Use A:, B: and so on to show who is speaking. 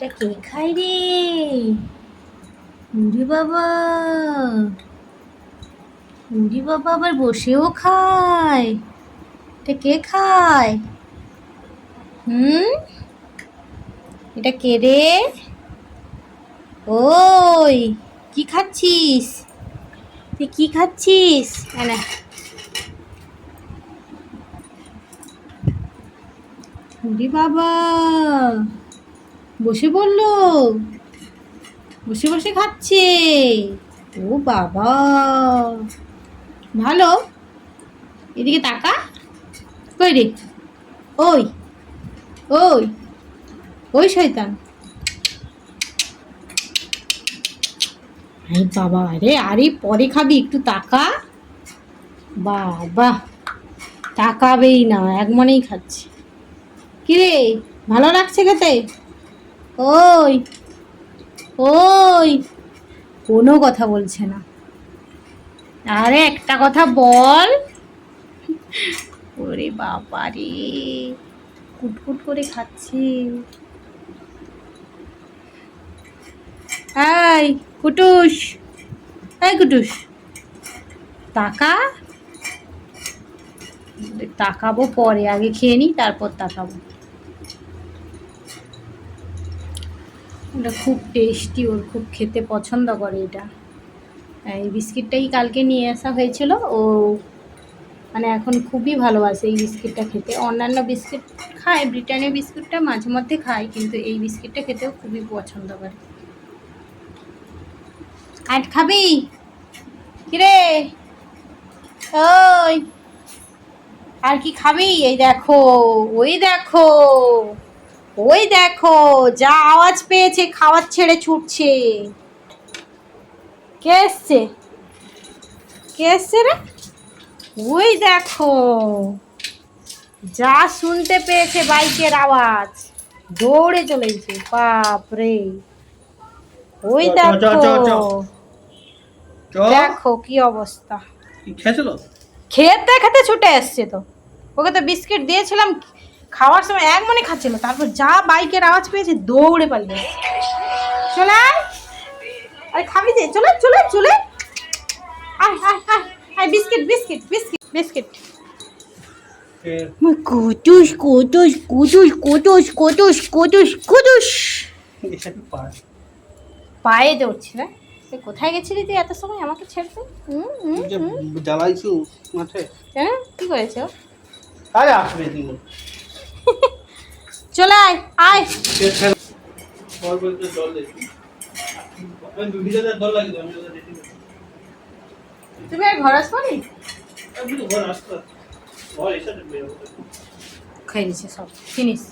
A: এটা কে খায় রে। উরি বাবা। উরি বাবা, আবার বসেও খায়। এটা কে খায়? হুম? এটা কে রে? ওই, কি খাচ্ছিস? তুই কি খাচ্ছিস? না। বাবা। বসে বলল, বসে বসে খাচ্ছে। ও বাবা। ভালো। এদিকে তাকা। কই রে? ওই ওই ওই শয়তান। আরে বাবা, আরে আরে, পরে খাবি, একটু তাকা। বাবা, তাকাবেই না, এক মনেই খাচ্ছে। কিরে, ভালো লাগছে খেতে? ওই ওই, কোনো কথা বলছে না। আরে একটা কথা বল। ওরে বাবা রে, কুটকুট করে খাচ্ছে। এই, কুটুস এই কুটুস, টাকা? তাকাবো পরে, আগে খেয়ে নিই, তারপর তাকাবো। এটা খুব টেস্টি ওর খুব খেতে পছন্দ করে এটা। এই বিস্কিটটাই কালকে নিয়ে আসা হয়েছিল, ও মানে এখন খুবই ভালোবাসে এই বিস্কিটটা খেতে। অন্যান্য বিস্কিট খায়, ব্রিটানিয়া বিস্কিটটা মাঝে মধ্যে খায়, কিন্তু এই বিস্কিটটা খেতেও খুবই পছন্দ করে। আর খাবি? কিরে? ওই, আর কি খাবি? এই দেখো, ওই দেখো। ওই দেখো যা আওয়াজ পেয়েছে খাওয়ার ছেড়ে ছুটছে। কে এসছে? কে এসছে রে? ওই দেখো যা শুনতে পেয়েছে বাইকের আওয়াজ দৌড়ে চলেছে বাপ রে ওই। দেখো দেখো কি অবস্থা।
B: খেয়েছিল?
A: খেতে খেতে ছুটে এসছে তো। ওকে তো বিস্কিট দিয়েছিলাম খাওয়ার সময় এক মনে খাচ্ছিল তারপর যা বাইকের আওয়াজ পেয়েছে দৌড়ে পালিয়ে চলে আয়। আরে খাবি যে চলে চলে চলে। আয় আয় আয় আয় biscuit biscuit biscuit biscuit. Kutus Kutus Kutus Kutus Kutus Kutus Kutus পায়ে দৌড়ছে না তুই কোথায় গেছিলি তুই এত সময়? আমাকে ছেড়ে দে? হুম হুম হুম।
B: জ্বালাইছু মাঠে।
A: হ্যাঁ কি করেছ
B: আরে আসবে দিন।
A: চলে আয় আয়। তুমি আর ঘর আসব নি? খাই নিছে সব। ফিনিশ।